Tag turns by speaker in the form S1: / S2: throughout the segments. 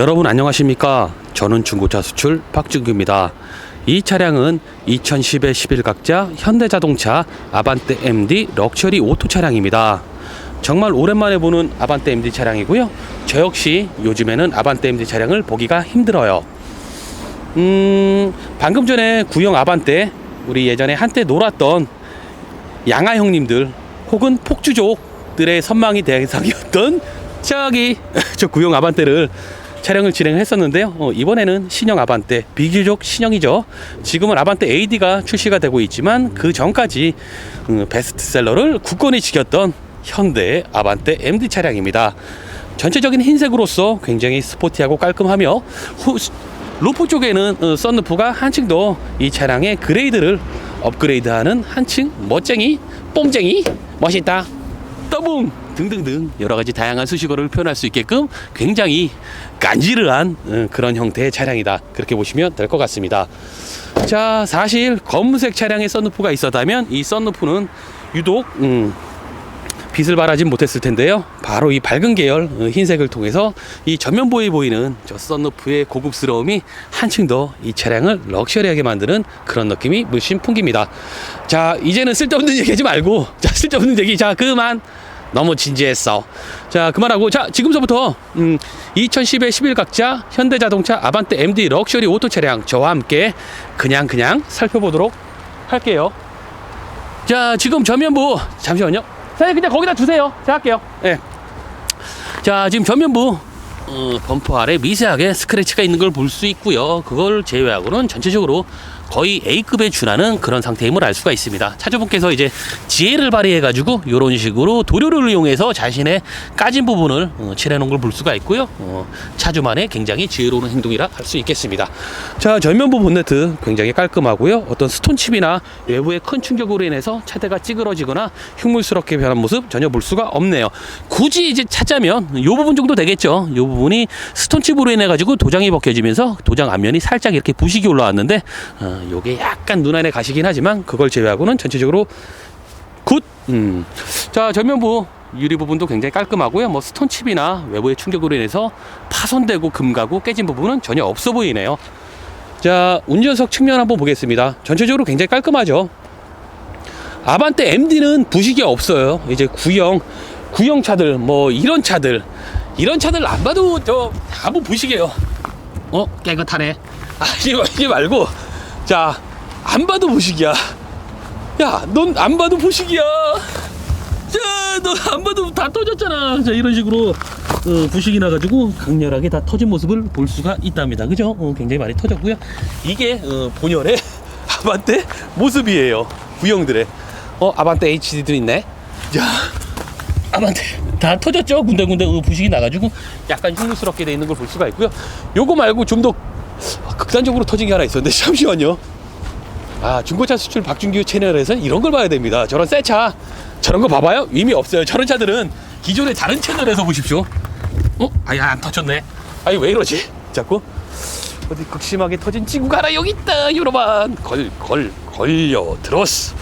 S1: 여러분 안녕하십니까? 저는 중고차 수출 박준규입니다. 이 차량은 2010의 11 각자 현대자동차 아반떼 MD 럭셔리 오토 차량입니다. 정말 오랜만에 보는 아반떼 MD 차량이고요. 저 역시 요즘에는 아반떼 MD 차량을 보기가 힘들어요. 음, 방금 전에 구형 아반떼 우리 예전에 한때 놀았던 양아 형님들 혹은 폭주족들의 선망이 대상이었던 저기 저 구형 아반떼를 촬영을 진행했었는데요. 어, 이번에는 신형 아반떼 비교적 신형이죠. 지금은 아반떼 AD가 출시가 되고 있지만 그 전까지 음, 베스트셀러를 굳건히 지켰던 현대 아반떼 MD 차량입니다. 전체적인 흰색으로서 굉장히 스포티하고 깔끔하며 후, 로프 쪽에는 어, 썬루프가 한층 더 이 차량의 그레이드를 업그레이드하는 한층 멋쟁이 뽕쟁이 멋있다 떠봉 등등등 여러 가지 다양한 수식어를 표현할 수 있게끔 굉장히 간지르한 어, 그런 형태의 차량이다 그렇게 보시면 될 것 같습니다. 자 사실 검은색 차량에 썬루프가 있었다면 이 썬루프는 유독 음, 빛을 발하진 못했을 텐데요. 바로 이 밝은 계열 어, 흰색을 통해서 이 전면부에 보이는 저 썬루프의 고급스러움이 한층 더 이 차량을 럭셔리하게 만드는 그런 느낌이 물씬 풍깁니다. 자, 이제는 쓸데없는 얘기 하지 말고 자, 쓸데없는 얘기 자, 그만. 너무 진지했어. 자, 그만하고 자, 지금서부터 음, 2010의 11 각자 현대자동차 아반떼 MD 럭셔리 오토 차량 저와 함께 그냥 그냥 살펴보도록 할게요. 자, 지금 전면부 잠시만요. 사장님 그냥 거기다 두세요. 제가 할게요. 예. 자, 지금 전면부 어, 범퍼 아래 미세하게 스크래치가 있는 걸 볼 수 있고요. 그걸 제외하고는 전체적으로 거의 A급에 준하는 그런 상태임을 알 수가 있습니다. 차주분께서 이제 지혜를 발휘해가지고 이런 식으로 도료를 이용해서 자신의 까진 부분을 어, 칠해놓은 걸 볼 수가 있고요. 어, 차주만의 굉장히 지혜로운 행동이라 할 수 있겠습니다. 자, 전면부 본네트 굉장히 깔끔하고요. 어떤 스톤칩이나 외부의 큰 충격으로 인해서 차대가 찌그러지거나 흉물스럽게 변한 모습 전혀 볼 수가 없네요. 굳이 이제 찾자면 이 부분 정도 되겠죠. 이 부분이 스톤칩으로 인해 가지고 도장이 벗겨지면서 도장 앞면이 살짝 이렇게 부식이 올라왔는데 어, 요게 약간 눈 안에 가시긴 하지만 그걸 제외하고는 전체적으로 굿. 음. 자 전면부 유리 부분도 굉장히 깔끔하고요. 뭐 스톤칩이나 외부의 충격으로 인해서 파손되고 금가고 깨진 부분은 전혀 없어 보이네요. 자 운전석 측면 한번 보겠습니다. 전체적으로 굉장히 깔끔하죠. 아반떼 MD는 부식이 없어요. 이제 구형 구형 차들 뭐 이런 차들 이런 차들 안 봐도 저 한번 부식이에요. 어 깨끗하네. 아 이게, 이게 말고 자 안 봐도 부식이야. 야 넌 안 봐도 부식이야. 자너 안 봐도 다 터졌잖아. 자 이런 식으로 어, 부식이 나가지고 강렬하게 다 터진 모습을 볼 수가 있답니다. 그죠? 어, 굉장히 많이 터졌고요. 이게 어, 본연의 아반떼 모습이에요. 구형들의 어 아반떼 HD도 있네. 야 아반떼 다 터졌죠? 군데군데 어, 부식이 나가지고 약간 흉물스럽게 돼 있는 걸 볼 수가 있고요. 요거 말고 좀 더 극단적으로 터진 게 하나 있었는데 잠시만요. 아 중고차 수출 박준규 채널에서 이런 걸 봐야 됩니다. 저런 새 차 저런 거 봐봐요. 의미 없어요. 저런 차들은 기존의 다른 채널에서 보십시오. 어? 아야 안 터졌네. 아니 왜 이러지? 자꾸 어디 극심하게 터진 친구가 하나 여기 있다. 여러분 걸 걸 걸려 들었어.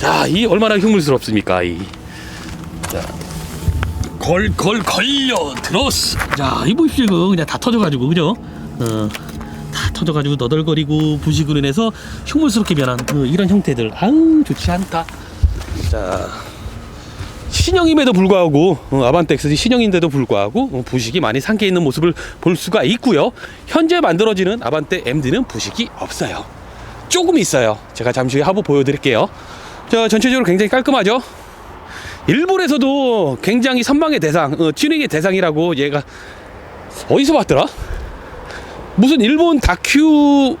S1: 자, 이 얼마나 흉물스럽습니까? 이. 자. 걸, 걸, 걸려, 들었어. 자, 이 보십시오. 그냥 다 터져가지고, 그죠? 어, 다 터져가지고 너덜거리고 부식으로 인해서 흉물스럽게 변한 그 이런 형태들. 아우, 좋지 않다. 자. 신형임에도 불구하고 어, 아반떼 X 신형인데도 불구하고 어, 부식이 많이 상계 있는 모습을 볼 수가 있고요. 현재 만들어지는 아반떼 MD는 부식이 없어요. 조금 있어요. 제가 잠시 후에 하부 보여드릴게요. 자, 전체적으로 굉장히 깔끔하죠? 일본에서도 굉장히 선망의 대상, 어, 튜닝의 대상이라고 얘가 어디서 봤더라? 무슨 일본 다큐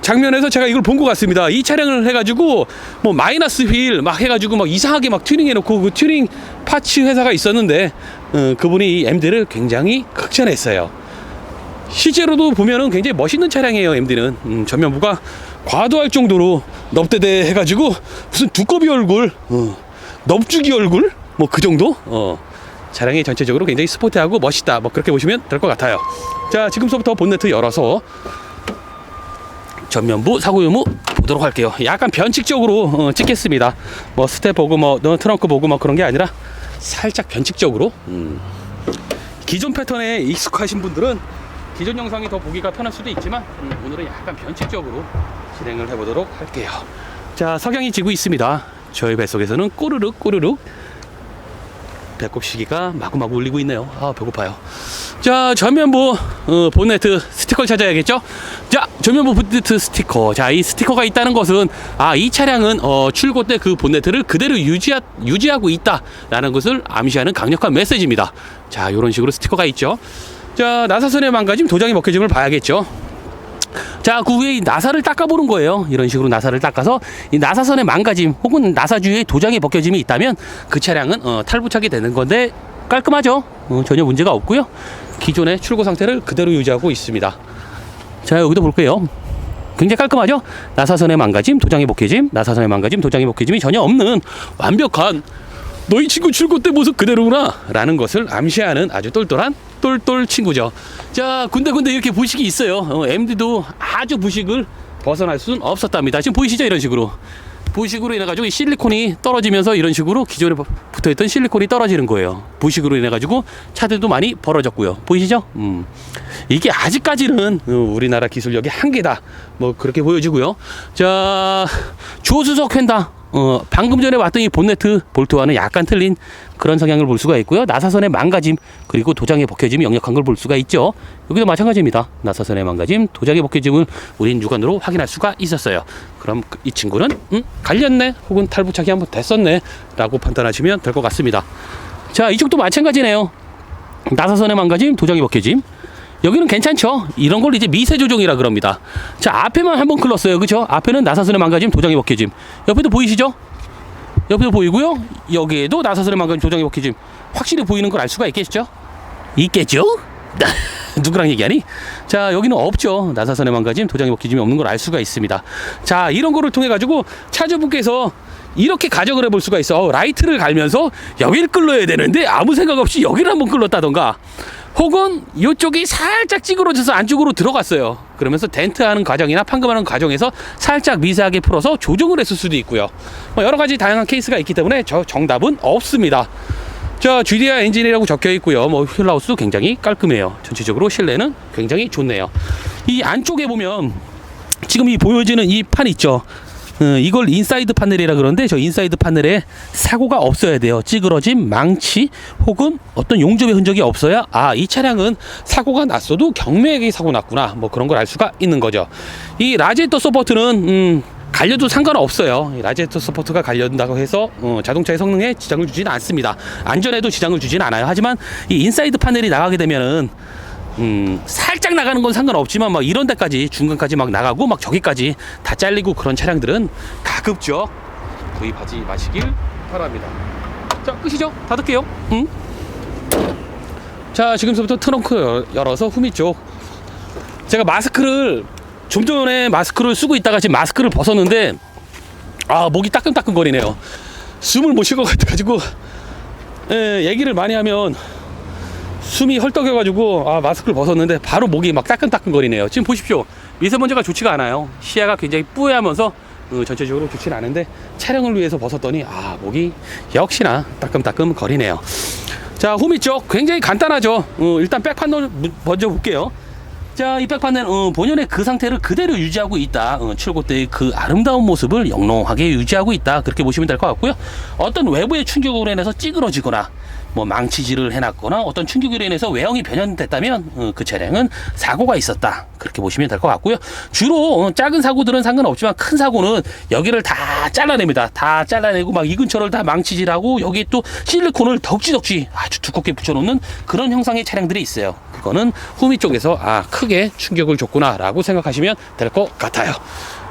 S1: 장면에서 제가 이걸 본 것 같습니다. 이 차량을 해가지고 뭐 마이너스 휠 막 해가지고 막 이상하게 막 튜닝해놓고 그 튜닝 파츠 회사가 있었는데 어, 그분이 이 MD를 굉장히 극찬했어요. 실제로도 보면은 굉장히 멋있는 차량이에요. MD는 음, 전면부가 과도할 정도로 넙대대 해가지고 무슨 두꺼비 얼굴, 어, 넙죽이 얼굴, 뭐 그 정도. 어, 차량이 전체적으로 굉장히 스포티하고 멋있다. 뭐 그렇게 보시면 될 것 같아요. 자, 지금부터 본네트 열어서 전면부 사고 유무 보도록 할게요. 약간 변칙적으로 어, 찍겠습니다. 뭐 스텝 보고 뭐너 트렁크 보고 뭐 그런 게 아니라 살짝 변칙적으로. 음. 기존 패턴에 익숙하신 분들은 기존 영상이 더 보기가 편할 수도 있지만 음, 오늘은 약간 변칙적으로 진행을 해보도록 할게요. 자 석양이 지고 있습니다. 저희 뱃속에서는 꼬르륵 꼬르륵 배꼽 시기가 마구마구 울리고 있네요. 아 배고파요. 자 전면부 어, 본네트 스티커를 찾아야겠죠? 자 전면부 본네트 스티커. 자 이 스티커가 있다는 것은 아 이 차량은 어, 출고 때그 본네트를 그대로 유지하, 유지하고 있다 라는 것을 암시하는 강력한 메시지입니다. 자 이런 식으로 스티커가 있죠. 자 나사선의 망가짐 도장이 먹혀짐을 봐야겠죠. 자, 그 후에 이 나사를 닦아보는 거예요. 이런 식으로 나사를 닦아서 이 나사선의 망가짐 혹은 나사 주위에 도장이 벗겨짐이 있다면 그 차량은 어, 탈부착이 되는 건데 깔끔하죠. 어, 전혀 문제가 없고요. 기존의 출고 상태를 그대로 유지하고 있습니다. 자, 여기도 볼게요. 굉장히 깔끔하죠? 나사선의 망가짐, 도장이 벗겨짐, 나사선의 망가짐, 도장이 벗겨짐이 전혀 없는 완벽한 너희 친구 출고 때 모습 그대로구나 라는 것을 암시하는 아주 똘똘한 똘똘 친구죠. 자, 군데군데 이렇게 부식이 있어요. 어, MD도 아주 부식을 벗어날 수는 없었답니다. 지금 보이시죠? 이런 식으로. 부식으로 인해가지고 이 실리콘이 떨어지면서 이런 식으로 기존에 붙어있던 실리콘이 떨어지는 거예요. 부식으로 인해가지고 차들도 많이 벌어졌고요. 보이시죠? 음. 이게 아직까지는 어, 우리나라 기술력의 한계다. 뭐 그렇게 보여지고요. 자, 조수석 횡다. 어, 방금 전에 봤던 이 본네트 볼트와는 약간 틀린 그런 성향을 볼 수가 있고요. 나사선의 망가짐 그리고 도장의 벗겨짐이 역력한 걸 볼 수가 있죠. 여기도 마찬가지입니다. 나사선의 망가짐, 도장의 벗겨짐을 우린 육안으로 확인할 수가 있었어요. 그럼 그이 친구는 음, 갈렸네 혹은 탈부착이 한번 됐었네 라고 판단하시면 될 것 같습니다. 자 이쪽도 마찬가지네요. 나사선의 망가짐, 도장의 벗겨짐. 여기는 괜찮죠? 이런 걸 이제 미세 조정이라 그럽니다. 자, 앞에만 한번 클렀어요. 그죠? 앞에는 나사선의 망가짐, 도장이 벗겨짐. 옆에도 보이시죠? 옆에도 보이고요. 여기에도 나사선의 망가짐, 도장이 벗겨짐. 확실히 보이는 걸 알 수가 있겠죠? 있겠죠? 누구랑 얘기하니? 자, 여기는 없죠. 나사선의 망가짐, 도장이 벗겨짐이 없는 걸 알 수가 있습니다. 자, 이런 거를 통해 가지고 차주분께서 이렇게 가정을 해볼 수가 있어. 어, 라이트를 갈면서 여기를 끌러야 되는데 아무 생각 없이 여기를 한번 끌렀다던가. 혹은 이쪽이 살짝 찌그러져서 안쪽으로 들어갔어요. 그러면서 덴트하는 과정이나 판금하는 과정에서 살짝 미세하게 풀어서 조정을 했을 수도 있고요. 뭐 여러 가지 다양한 케이스가 있기 때문에 저 정답은 없습니다. 자, GDI 엔진이라고 적혀 있고요. 뭐 휠하우스도 굉장히 깔끔해요. 전체적으로 실내는 굉장히 좋네요. 이 안쪽에 보면 지금 이 보여지는 이 판 있죠. 어, 이걸 인사이드 파넬이라 그러는데 저 인사이드 파넬에 사고가 없어야 돼요. 찌그러짐, 망치 혹은 어떤 용접의 흔적이 없어야 아 이 차량은 사고가 났어도 경매액이 사고 났구나 뭐 그런 걸 알 수가 있는 거죠. 이 라제터 서포트는 음, 갈려도 상관없어요. 이 라제터 서포트가 갈려진다고 해서 어, 자동차의 성능에 지장을 주지는 않습니다. 안전에도 지장을 주지는 않아요. 하지만 이 인사이드 파넬이 나가게 되면은 음, 살짝 나가는 건 상관없지만 막 이런 데까지 중간까지 막 나가고 막 저기까지 다 잘리고 그런 차량들은 가급적 구입하지 마시길 바랍니다. 자, 끝이죠? 닫을게요. 응? 자, 지금부터 트렁크 열- 열어서 후미 쪽. 제가 마스크를 좀 전에 마스크를 쓰고 있다가 지금 마스크를 벗었는데 아, 목이 따끔따끔거리네요. 숨을 못 쉴 것 같아가지고 예, 얘기를 많이 하면 숨이 헐떡여가지고 아, 마스크를 벗었는데 바로 목이 막 따끔따끔거리네요. 지금 보십시오. 미세먼지가 좋지가 않아요. 시야가 굉장히 뿌야하면서 어, 전체적으로 좋지는 않은데 촬영을 위해서 벗었더니 아 목이 역시나 따끔따끔 거리네요. 자 후미 쪽 굉장히 간단하죠. 어, 일단 백판을 먼저 볼게요. 자, 이 백판은 어, 본연의 그 상태를 그대로 유지하고 있다. 어, 출고 때의 그 아름다운 모습을 영롱하게 유지하고 있다. 그렇게 보시면 될 것 같고요. 어떤 외부의 충격으로 인해서 찌그러지거나 뭐 망치질을 해놨거나 어떤 충격으로 인해서 외형이 변형됐다면 어, 그 차량은 사고가 있었다. 그렇게 보시면 될 것 같고요. 주로 어, 작은 사고들은 상관없지만 큰 사고는 여기를 다 잘라냅니다. 다 잘라내고 막 이 근처를 다 망치질하고 여기 또 실리콘을 덕지덕지 아주 두껍게 붙여놓는 그런 형상의 차량들이 있어요. 그거는 후미 쪽에서 아 크게 충격을 줬구나라고 생각하시면 될 것 같아요.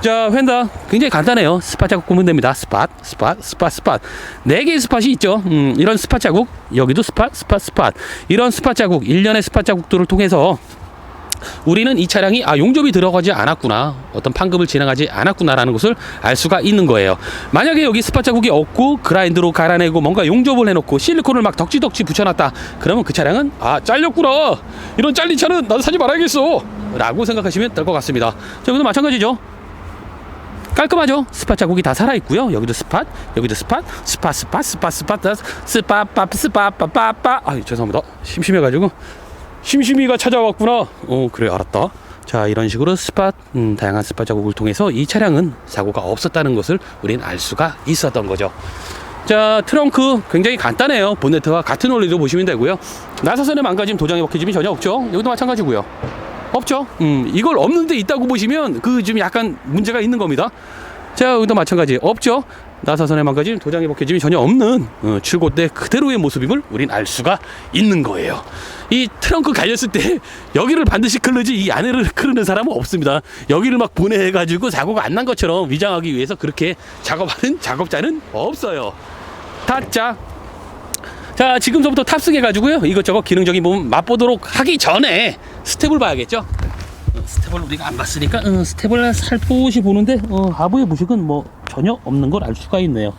S1: 자, 휀다 굉장히 간단해요. 스팟 자국 보면 됩니다. 스팟, 스팟, 스팟, 스팟. 네 개의 스팟이 있죠. 음, 이런 스팟 자국, 여기도 스팟, 스팟, 스팟. 이런 스팟 자국, 일련의 스팟 자국들을 통해서 우리는 이 차량이 아 용접이 들어가지 않았구나 어떤 판금을 진행하지 않았구나라는 것을 알 수가 있는 거예요 만약에 여기 스팟 자국이 없고 그라인드로 갈아내고 뭔가 용접을 해놓고 실리콘을 막 덕지덕지 붙여놨다 그러면 그 차량은 아 잘렸구나 이런 잘린 차는 나도 사지 말아야겠어 라고 생각하시면 될 것 같습니다 자 여기도 마찬가지죠 깔끔하죠? 스팟 자국이 다 살아있고요. 여기도 스팟, 여기도 스팟, 스팟, 스팟, 스팟, 스팟, 스팟, 스팟, 스팟, 빠, 빠, 빠. 아, 죄송합니다. 심심해가지고. 심심이가 찾아왔구나. 어, 그래, 알았다. 자, 이런 식으로 스팟, 음, 다양한 스팟 자국을 통해서 이 차량은 사고가 없었다는 것을 우린 알 수가 있었던 거죠. 자 트렁크 굉장히 간단해요 본네트와 같은 원리로 보시면 되고요 나사선의 망가짐 도장의 벗겨짐이 전혀 없죠 여기도 마찬가지고요 없죠. 음, 이걸 없는데 있다고 보시면 그 좀 약간 문제가 있는 겁니다. 자, 여기도 마찬가지 없죠. 나사선에 망가짐, 도장에 박혀짐이 전혀 없는 어, 출고 때 그대로의 모습임을 우린 알 수가 있는 거예요. 이 트렁크 갈렸을 때 여기를 반드시 클르지 이 안에를 클르는 사람은 없습니다. 여기를 막 보내가지고 사고가 안 난 것처럼 위장하기 위해서 그렇게 작업하는 작업자는 없어요. 타짜. 자, 지금서부터 탑승해가지고요. 이것저것 기능적인 부분 맛보도록 하기 전에 스텝을 봐야겠죠. 어, 스텝을 우리가 안 봤으니까 어, 스텝을 살포시 보는데 어, 하부의 부식은 뭐 전혀 없는 걸 알 수가 있네요.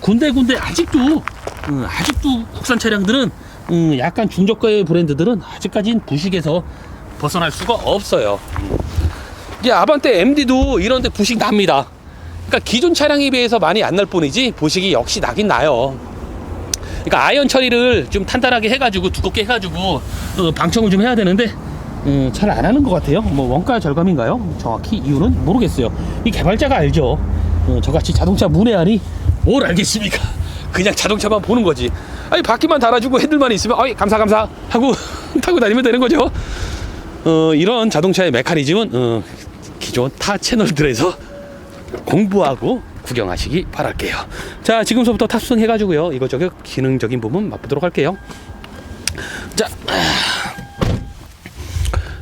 S1: 군데군데 아직도 어, 아직도 국산 차량들은 음, 약간 중저가의 브랜드들은 아직까지는 부식에서 벗어날 수가 없어요. 이제 아반떼 MD도 이런데 부식 납니다. 그러니까 기존 차량에 비해서 많이 안 날 뿐이지 부식이 역시 나긴 나요. 그러니까 아이언 처리를 좀 탄탄하게 해가지고 두껍게 해가지고 어, 방청을 좀 해야 되는데 음, 잘안 하는 것 같아요. 뭐 원가 절감인가요? 정확히 이유는 모르겠어요. 이 개발자가 알죠. 어, 저같이 자동차 문외한이 뭘 알겠습니까? 그냥 자동차만 보는 거지. 아니 바퀴만 달아주고 핸들만 있으면 아이 감사 감사 하고 타고 다니면 되는 거죠. 어, 이런 자동차의 메커니즘은 어, 기존 타 채널들에서 공부하고 구경하시기 바랄게요. 자, 지금서부터 탑승해가지고요. 이것저것 기능적인 부분 맛보도록 할게요. 자,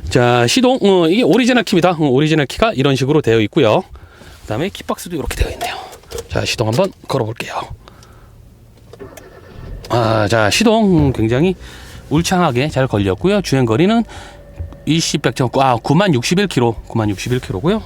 S1: 자 시동 어, 이게 오리지널 키입니다. 어, 오리지널 키가 이런 식으로 되어 있고요. 그 다음에 키박스도 이렇게 되어 있네요. 자, 시동 한번 걸어볼게요. 아, 자, 시동 굉장히 울창하게 잘 걸렸고요. 주행 거리는 20, 100, 아, 9만 61km, 9만 61km고요.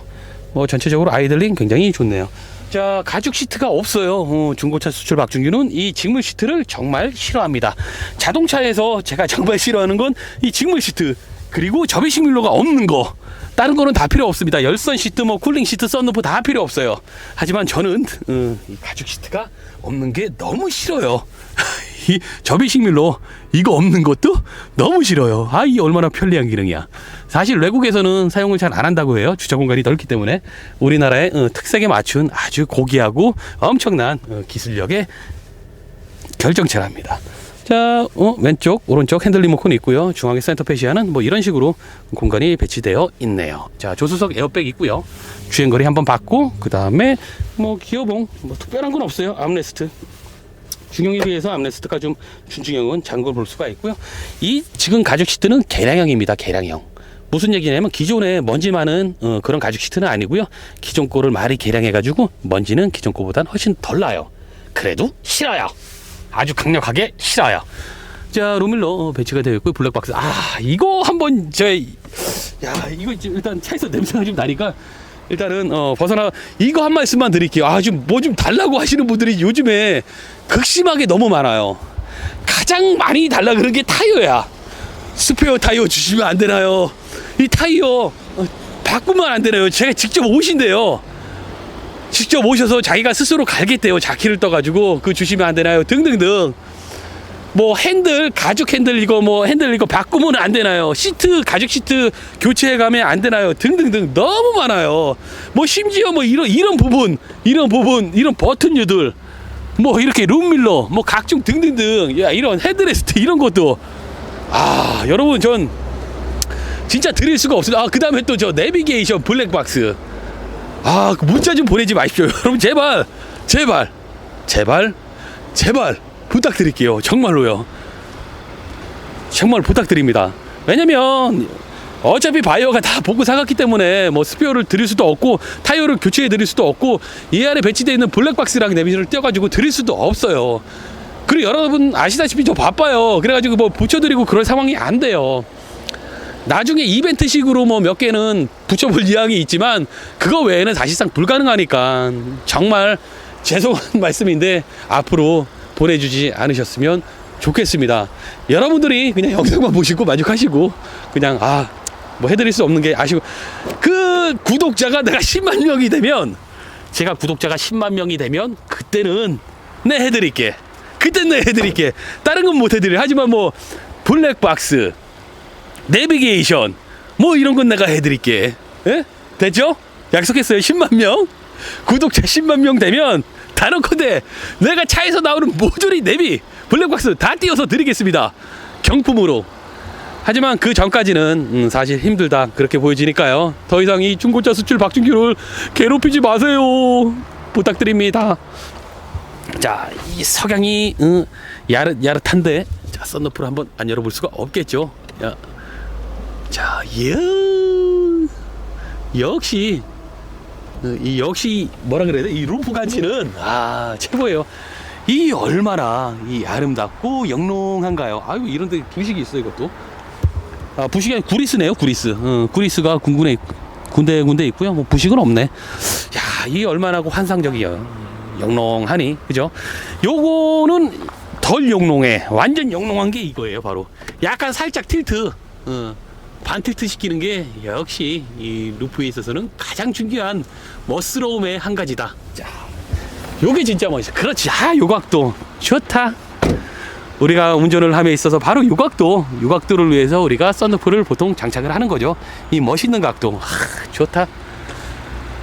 S1: 뭐 전체적으로 아이들링 굉장히 좋네요. 자 가죽 시트가 없어요. 어, 중고차 수출 박준규는 이 직물 시트를 정말 싫어합니다. 자동차에서 제가 정말 싫어하는 건 이 직물 시트 그리고 접이식 밀로가 없는 거. 다른 거는 다 필요 없습니다. 열선 시트, 뭐 쿨링 시트, 썬루프 다 필요 없어요. 하지만 저는 어, 이 가죽 시트가 없는 게 너무 싫어요. 이 접이식 밀로 이거 없는 것도 너무 싫어요. 아, 이 얼마나 편리한 기능이야. 사실 외국에서는 사용을 잘 안 한다고 해요. 주차 공간이 넓기 때문에 우리나라의 어, 특색에 맞춘 아주 고귀하고 엄청난 어, 기술력의 결정체랍니다. 자, 어, 왼쪽, 오른쪽 핸들 리모컨이 있고요. 중앙에 센터 페시아는 뭐 이런 식으로 공간이 배치되어 있네요. 자, 조수석 에어백 있고요. 주행거리 한번 받고 그 다음에 뭐 기어봉 뭐 특별한 건 없어요. 암레스트. 중형에 비해서 암레스트가 좀 준중형은 작은 걸 볼 수가 있고요. 이 지금 가죽 시트는 개량형입니다. 개량형. 무슨 얘기냐면 기존에 먼지 많은 어, 그런 가죽 시트는 아니고요. 기존 거를 많이 개량해가지고 먼지는 기존 거보단 훨씬 덜 나요. 그래도 싫어요. 아주 강력하게 싫어요. 자 로밀러 어, 배치가 되어 있고 블랙박스 아 이거 한번 제 야 이거 이제 일단 차에서 냄새가 좀 나니까 일단은 어 벗어나 이거 한 말씀만 드릴게요. 아좀뭐좀 달라고 하시는 분들이 요즘에 극심하게 너무 많아요. 가장 많이 달라 그런 게 타이어야. 스페어 타이어 주시면 안 되나요? 이 타이어 어, 바꾸면 안 되나요? 제가 직접 오신대요. 직접 오셔서 자기가 스스로 갈겠대요. 자키를 떠가지고 그 주시면 안 되나요? 등등등. 뭐 핸들 가죽 핸들 이거 뭐 핸들 이거 바꾸면 안 되나요? 시트 가죽 시트 교체해 가면 안 되나요? 등등등 너무 많아요. 뭐 심지어 뭐 이런 이런 부분 이런 부분 이런 버튼류들 뭐 이렇게 룸밀러 뭐 각종 등등등 야 이런 헤드레스트 이런 것도 아 여러분 전 진짜 드릴 수가 없어요. 아 그 다음에 또 저 내비게이션 블랙박스 아, 그 문자 좀 보내지 마십시오. 여러분, 제발, 제발, 제발, 제발 부탁드릴게요. 정말로요. 정말 부탁드립니다. 왜냐면, 어차피 바이어가 다 보고 사갔기 때문에 뭐 스페어를 드릴 수도 없고 타이어를 교체해 드릴 수도 없고 이 안에 배치되어 있는 블랙박스랑 내비를 떼어가지고 드릴 수도 없어요. 그리고 여러분 아시다시피 저 바빠요. 그래가지고 뭐 붙여드리고 그럴 상황이 안 돼요. 나중에 이벤트식으로 뭐 몇 개는 붙여볼 의향이 있지만 그거 외에는 사실상 불가능하니까 정말 죄송한 말씀인데 앞으로 보내주지 않으셨으면 좋겠습니다. 여러분들이 그냥 영상만 보시고 만족하시고 그냥 아 뭐 해드릴 수 없는 게 아쉬고 그 구독자가 내가 10만 명이 되면 제가 구독자가 10만 명이 되면 그때는 내 해드릴게. 그때 내 해드릴게. 다른 건 못 해드려. 하지만 뭐 블랙박스 내비게이션 뭐 이런 건 내가 해드릴게. 예? 됐죠? 약속했어요. 10만 명 구독자 10만 명 되면 단언컨대 내가 차에서 나오는 모조리 내비 블랙박스 다 띄워서 드리겠습니다. 경품으로. 하지만 그 전까지는 음, 사실 힘들다 그렇게 보여지니까요. 더 이상 이 중고차 수출 박준규를 괴롭히지 마세요. 부탁드립니다. 자, 이 석양이 음, 야릇 야릇한데 자 썬루프를 한번 안 열어볼 수가 없겠죠. 야, 자, 예, 역시 어, 이 역시 뭐라 그래야 돼? 이 루프 간치는 아 최고예요. 이 얼마나 이 아름답고 영롱한가요? 아유 이런 데 부식이 있어 이것도. 아 부식이 아니 구리스네요 구리스. 어, 구리스가 군군에 군대 군대 있고요. 뭐 부식은 없네. 야, 이 얼마나 고 환상적이에요. 영롱하니 그죠? 요거는 덜 영롱해. 완전 영롱한 게 이거예요, 바로. 약간 살짝 틸트. 어, 반 틸트 시키는 게 역시 이 루프에 있어서는 가장 중요한 멋스러움의 한 가지다. 자, 요게 진짜 멋있어. 그렇지. 아, 요 각도 좋다. 우리가 운전을 함에 있어서 바로 요 각도, 요 각도를 위해서 우리가 썬루프를 보통 장착을 하는 거죠. 이 멋있는 각도. 아, 좋다.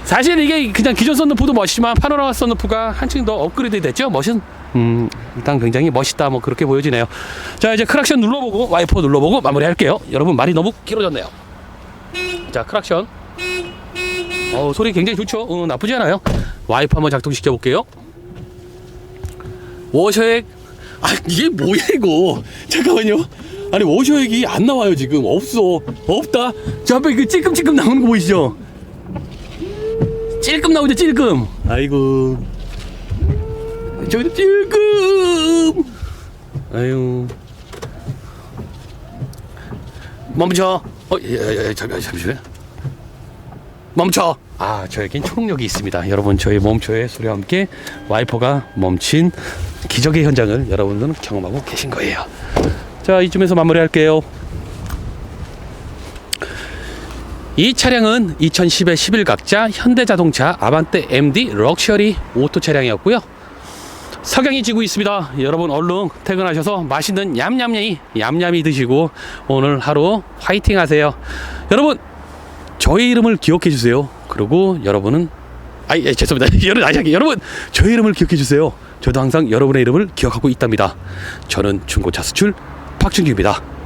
S1: 사실 이게 그냥 기존 썬루프도 멋있지만 파노라마 썬루프가 한층 더 업그레이드 됐죠. 멋은 음 일단 굉장히 멋있다 뭐 그렇게 보여지네요. 자 이제 크락션 눌러보고 와이퍼 눌러보고 마무리할게요. 여러분 말이 너무 길어졌네요. 자 크락션. 어 소리 굉장히 좋죠. 어, 나쁘지 않아요. 와이퍼 한번 작동시켜 볼게요. 워셔액 아 이게 뭐야 이거 잠깐만요. 아니 워셔액이 안 나와요 지금 없어 없다. 저 앞에 그 찔끔찔끔 나오는 거 보이시죠? 찔끔 나오죠 찔끔 아이고 저기도 찔끔 아유. 멈춰. 어 예, 예, 예, 잠깐 잠시만 멈춰. 아 저에겐 초능력이 있습니다. 여러분 저희 멈춰의 소리와 함께 와이퍼가 멈춘 기적의 현장을 여러분들은 경험하고 계신 거예요. 자 이쯤에서 마무리할게요. 이 차량은 2010의 11각자 현대자동차 아반떼 MD 럭셔리 오토 차량이었고요. 석양이 지고 있습니다. 여러분 얼른 퇴근하셔서 맛있는 얌얌이 얌얌이 드시고 오늘 하루 화이팅 하세요. 여러분 저의 이름을 기억해 주세요. 그리고 여러분은 아이 예, 죄송합니다. 여러분 아니 여러분 저의 이름을 기억해 주세요. 저도 항상 여러분의 이름을 기억하고 있답니다. 저는 중고차 수출 박준규입니다.